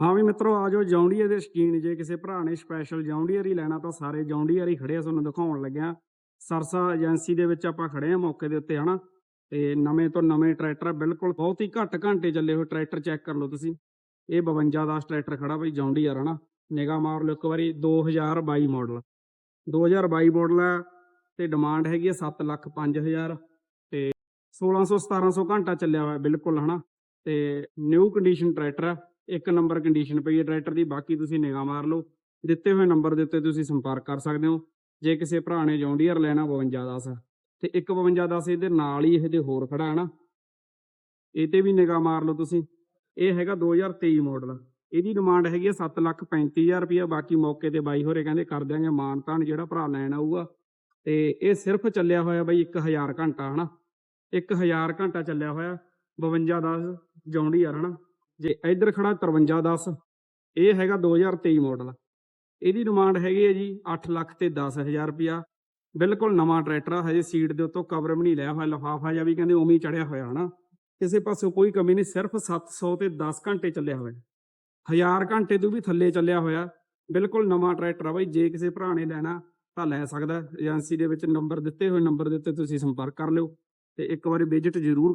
ਹਾਂ ਵੀ ਮਿੱਤਰੋ, ਆ ਜਾਓ ਜੌਂਡੀਅਰ ਦੇ ਸ਼ਕੀਨ ਜੇ ਕਿਸੇ ਭਰਾ ਨੇ ਸਪੈਸ਼ਲ ਜੌਂਡੀਅਰ ਹੀ ਲੈਣਾ, ਤਾਂ ਸਾਰੇ ਜੌਂਡੀਅਰ ਹੀ ਖੜੇ ਆ, ਤੁਹਾਨੂੰ ਦਿਖਾਉਣ ਲੱਗਿਆ। ਸਰਸਾ ਏਜੰਸੀ ਦੇ ਵਿੱਚ ਆਪਾਂ ਖੜੇ ਆ ਮੌਕੇ ਦੇ ਉੱਤੇ, ਹਨਾ? ਤੇ ਨਵੇਂ ਤੋਂ ਨਵੇਂ ਟਰੈਕਟਰ ਬਿਲਕੁਲ ਬਹੁਤ ਹੀ ਘੱਟ ਘੰਟੇ ਚੱਲੇ ਹੋਏ ਟਰੈਕਟਰ ਚੈੱਕ ਕਰ ਲਓ ਤੁਸੀਂ। ਇਹ 52 ਦਾ ਟਰੈਕਟਰ ਖੜਾ ਬਈ ਜੌਂਡੀਅਰ, ਹਨਾ? ਨਿਗਾਹ ਮਾਰ ਲਓ ਇੱਕ ਵਾਰੀ 2022 ਮਾਡਲ 2022 ਮਾਡਲ ਹੈ ਤੇ ਡਿਮਾਂਡ ਹੈਗੀ ਹੈ 7 ਲੱਖ 5000 ਤੇ 1600 1700 ਘੰਟਾ ਚੱਲਿਆ ਹੋਇਆ, ਬਿਲਕੁਲ, ਹਨਾ? ਤੇ ਨਿਊ ਕੰਡੀਸ਼ਨ ਟਰੈਕਟਰ ਆ। ਇੱਕ ਨੰਬਰ ਕੰਡੀਸ਼ਨ ਪਈ ਹੈ ਟਰੈਕਟਰ ਦੀ, ਬਾਕੀ ਤੁਸੀਂ ਨਿਗਾਹ ਮਾਰ ਲਓ। ਦਿੱਤੇ ਹੋਏ ਨੰਬਰ ਦੇ ਉੱਤੇ ਤੁਸੀਂ ਸੰਪਰਕ ਕਰ ਸਕਦੇ ਹੋ। ਜੇ ਕਿਸੇ ਭਰਾ ਨੇ ਜੌਂਡੀਅਰ ਲੈਣਾ 52 10 ਤੇ ਇੱਕ 52 10 ਇਹਦੇ ਨਾਲ ਹੀ ਇਹਦੇ ਹੋਰ ਖੜਾ ਹੈ ਨਾ। ਇਹ ਤੇ ਵੀ ਨਿਗਾਹ ਮਾਰ ਲਓ ਤੁਸੀਂ। ਇਹ ਹੈਗਾ 2023 ਮਾਡਲ ਇਹਦੀ ਡਿਮਾਂਡ ਹੈਗੀ ਹੈ 7 ਲੱਖ 35000 ਰੁਪਇਆ ਬਾਕੀ ਮੌਕੇ ਤੇ ਬਾਈ ਹੋਰੇ ਕਹਿੰਦੇ ਕਰ ਦਿਆਂਗੇ ਮਾਨ ਤਾਨ ਜਿਹੜਾ ਭਰਾ ਲੈਣ ਆਊਗਾ। ਤੇ ਇਹ ਸਿਰਫ ਚੱਲਿਆ ਹੋਇਆ ਬਾਈ 1000 ਘੰਟਾ, ਹਨਾ। 1000 ਘੰਟਾ ਚੱਲਿਆ ਹੋਇਆ। 52 10 ਜੌਂਡੀਅਰ ਹਨਾ। ਜੇ ਇੱਧਰ ਖੜਾ 53 10 ਇਹ ਹੈਗਾ 2023 ਮਾਡਲ ਇਹਦੀ ਡਿਮਾਂਡ ਹੈਗੀ ਹੈ ਜੀ 8 ਲੱਖ ਤੇ 10000 ਰੁਪਇਆ। ਬਿਲਕੁਲ ਨਵਾਂ ਟਰੈਕਟਰ ਆ, ਹਜੇ ਸੀਟ ਦੇ ਉੱਤੋਂ ਕਵਰ ਵੀ ਨਹੀਂ ਲਿਆ ਹੋਇਆ, ਲਫਾਫਾ ਜਾਂ ਵੀ ਕਹਿੰਦੇ ਉਵੇਂ ਹੀ ਚੜਿਆ ਹੋਇਆ ਹਨਾ। ਕਿਸੇ ਪਾਸੋਂ ਕੋਈ ਕਮੀ ਨਹੀਂ, ਸਿਰਫ 700 ਤੇ 10 ਘੰਟੇ ਚੱਲਿਆ ਹੋਇਆ। 1000 ਘੰਟੇ ਤੋਂ ਵੀ ਥੱਲੇ ਚੱਲਿਆ ਹੋਇਆ। ਬਿਲਕੁਲ ਨਵਾਂ ਟਰੈਕਟਰ ਆ ਬਾਈ, ਜੇ ਕਿਸੇ ਭਰਾ ਨੇ ਲੈਣਾ ਤਾਂ ਲੈ ਸਕਦਾ। ਏਜੰਸੀ ਦੇ ਵਿੱਚ ਨੰਬਰ ਦਿੱਤੇ ਹੋਏ, ਨੰਬਰ ਦੇ ਉੱਤੇ ਤੁਸੀਂ ਸੰਪਰਕ ਕਰ ਲਿਓ ਤੇ ਇੱਕ ਵਾਰੀ ਵਿਜ਼ਿਟ ਜ਼ਰੂਰ